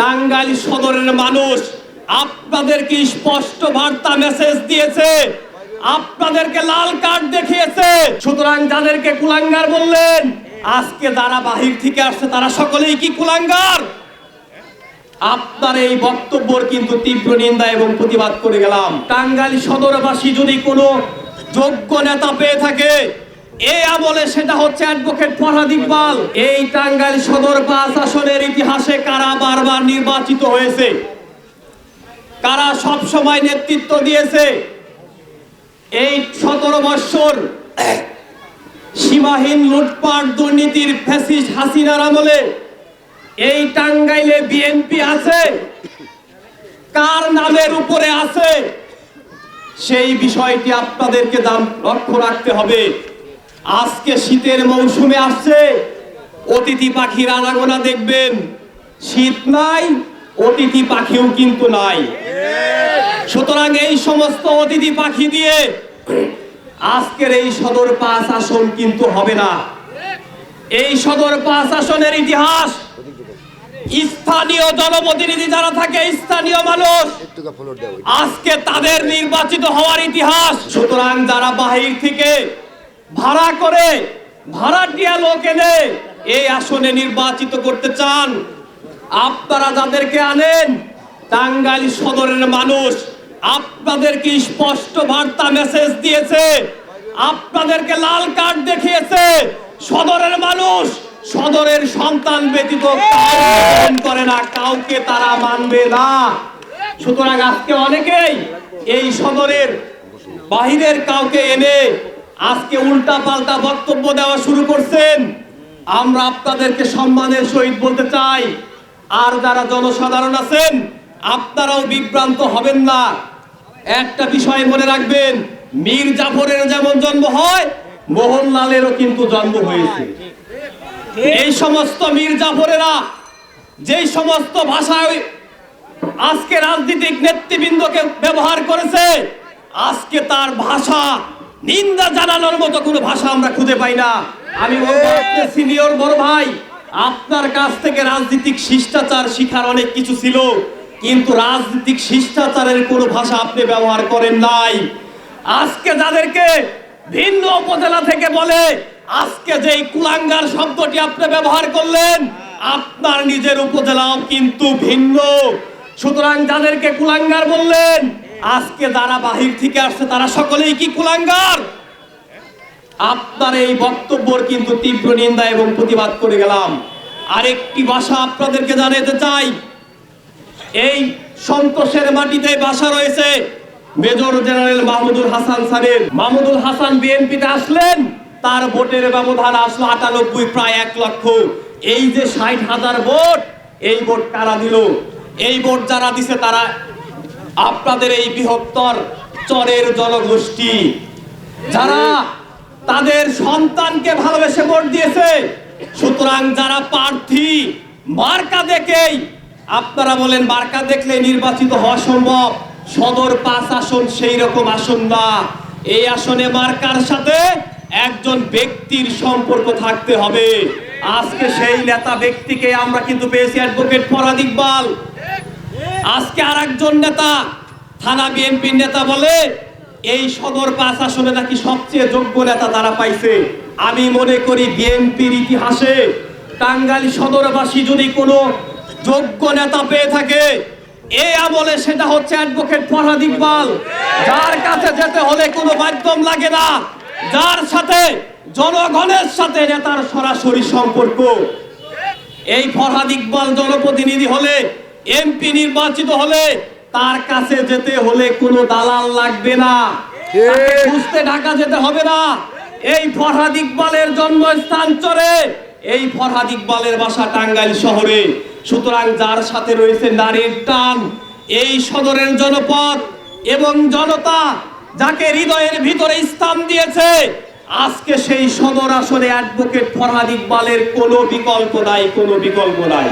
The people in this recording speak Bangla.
টাঙ্গাইল সদরের মানুষ আপনাদেরকে স্পষ্ট বার্তা মেসেজ দিয়েছে, আপনাদেরকে লাল কার্ড দেখিয়েছে। সুতরাং যাদেরকে কুলাঙ্গার বললেন, আজকে যারা বাহির থেকে আসছে, তারা সকলেই কি কুলাঙ্গার? আপনার এই বক্তব্যর কিন্তু তীব্র নিন্দা এবং প্রতিবাদ করে গেলাম। টাঙ্গাইল সদরবাসী যদি কোনো যোগ্য নেতা পেয়ে থাকে এই আমলে সেটা হচ্ছে অ্যাডভোকেট ফরহাদ ইকবাল। এই টাঙ্গাইল সদর পাঁচ আসনের ইতিহাসে কারা বারবার নির্বাচিত হয়েছে? কারা সব সময় নেতৃত্ব দিয়েছে? এই সতেরো বৎসর সীমাহীন লুটপাট দুর্নীতির ফ্যাসিস্ট হাসিনার আমলে এই টাঙ্গাইলে বিএনপি আছে? কার নামের উপরে আছে? সেই বিষয়টি আপনাদেরকে দাম লক্ষ্য রাখতে হবে। আজকে শীতের মৌসুমে আসছে। অতিথি পাখির আনাগোনা দেখবেন। শীত নাই, অতিথি পাখিও কিন্তু নাই। সুতরাং এই সমস্ত অতিথি পাখি দিয়ে আজকের এই সদর পাঁচ আসন কিন্তু হবে না। এই সদর পাঁচ আসনের ইতিহাস, স্থানীয় জনপ্রতিনিধি যারা থাকে, স্থানীয় মানুষ, আজকে তাদের নির্বাচিত হওয়ার ইতিহাস। সুতরাং যারা বাহির থেকে ভাড়া করে ভাড়াটিয়া লোক এনে এই আসনে নির্বাচিত করতে চান। আপনারা যাদেরকে আনেন, টাঙ্গাইল সদরের মানুষ, আপনাদেরকে স্পষ্ট বার্তা মেসেজ দিয়েছে, আপনাদেরকে লাল কার্ড দেখিয়েছে, সদরের মানুষ, সদরের সন্তান ব্যতীত করে না, কাউকে তারা মানবে না। সুতরাং আজকে অনেকেই এই সদরের বাহিরের কাউকে এনে আজকে উল্টা পাল্টা বক্তব্য দেওয়া শুরু করছেন। আমরা আপনাদেরকে সম্মানের সহিত বলতে চাই, আর যারা জনসাধারণ আছেন, আপনারাও বিভ্রান্ত হবেন না। একটা বিষয় মনে রাখবেন, মীর জাফরের যেমন জন্ম হয়, মোহনলালেরও কিন্তু জন্ম হয়েছে। এই সমস্ত মীর জাফরেরা, যেই সমস্ত ভাষায় আজকে রাজনৈতিক নেতৃবৃন্দকে ব্যবহার করেছে, আজকে তার ভাষা নিন্দা জানানোর মতো কোনো ভাষা আমরা খুঁজে পাই না। আমি সিনিয়র বড় ভাই আপনার কাছ থেকে রাজনৈতিক শিষ্টাচার শিখার অনেক কিছু ছিল কিন্তু রাজনৈতিক শিষ্টাচারের কোনো ভাষা আপনি ব্যবহার করেন নাই। আজকে যাদেরকে ভিন্ন উপজেলা থেকে বলে আজকে যেই কুলাঙ্গার শব্দটি আপনি ব্যবহার করলেন আপনার নিজের উপজেলাও কিন্তু ভিন্ন। সুতরাং যাদেরকে কুলাঙ্গার বললেন আজকে যারা বাহির থেকে আসছে, তারা সকলেই কি কুলাঙ্গার? আপনার এই বক্তব্যর কিন্তু তীব্র নিন্দা এবং প্রতিবাদ করে গেলাম। আরেকটি ভাষা আপনাদেরকে জানাতে চাই। এই সন্তোষের মাটিতে বাসা রয়েছে মেজর জেনারেল মাহমুদুল হাসান স্যারের। মাহমুদুল হাসান বিএনপিতে আসলেন, তার ভোটের ব্যবধান আসলো আটানব্বই, প্রায় এক লক্ষ। এই যে ষাট হাজার ভোট, এই ভোট কারা দিল? এই ভোট যারা দিছে, তারা আপনাদের এই বৃহত্তর চরের জনগোষ্ঠী, যারা তাদের সন্তানকে ভালোবেসে ভোট দিয়েছে, সুতরাং যারা প্রার্থী, মার্কা দেখেই, আপনারা বলেন মার্কা দেখলে নির্বাচিত হওয়া সম্ভব, সদর পাঁচ আসন সেই রকম আসন না। এই আসনে মার্কার সাথে একজন ব্যক্তির সম্পর্ক থাকতে হবে। আজকে সেই নেতা ব্যক্তিকে আমরা কিন্তু পেয়েছি অ্যাডভোকেট ফরাদ ইকবাল। আজকে আর একজন নেতা, থানা বিএনপির নেতা বলে, এই সদর পাঁচ আসনে নাকি সবচেয়ে যোগ্য নেতা তারা পাইছে। আমি মনে করি বিএনপির ইতিহাসে টাঙ্গাইল সদরবাসী যদি কোনো যোগ্য নেতা পেয়ে থাকে এই আমলে সেটা হচ্ছে অ্যাডভোকেট ফরহাদ ইকবাল। যার কাছে যেতে হলে কোনো মাধ্যম লাগে না। যার সাথে জনগণের সাথে নেতার সরাসরি সম্পর্ক। এই ফরহাদ ইকবাল জনপ্রতিনিধি হলে এমপি নির্বাচিত হলে তার কাছে যেতে হলে কোনো দালাল লাগবে না। খুঁজতে ঢাকা যেতে হবে না। এই ফরহাদ ইকবালের জন্মস্থান চরে। এই ফরহাদ ইকবালের বাসা টাঙ্গাইল শহরে। সুতরাং যার সাথে রয়েছে নারীর টান এই সদরের জনপদ এবং জনতা যাকে হৃদয়ের ভিতরে স্থান দিয়েছে আজকে সেই সদর আসনে অ্যাডভোকেট ফরহাদ ইকবালের কোনো বিকল্প নাই কোনো বিকল্প নাই।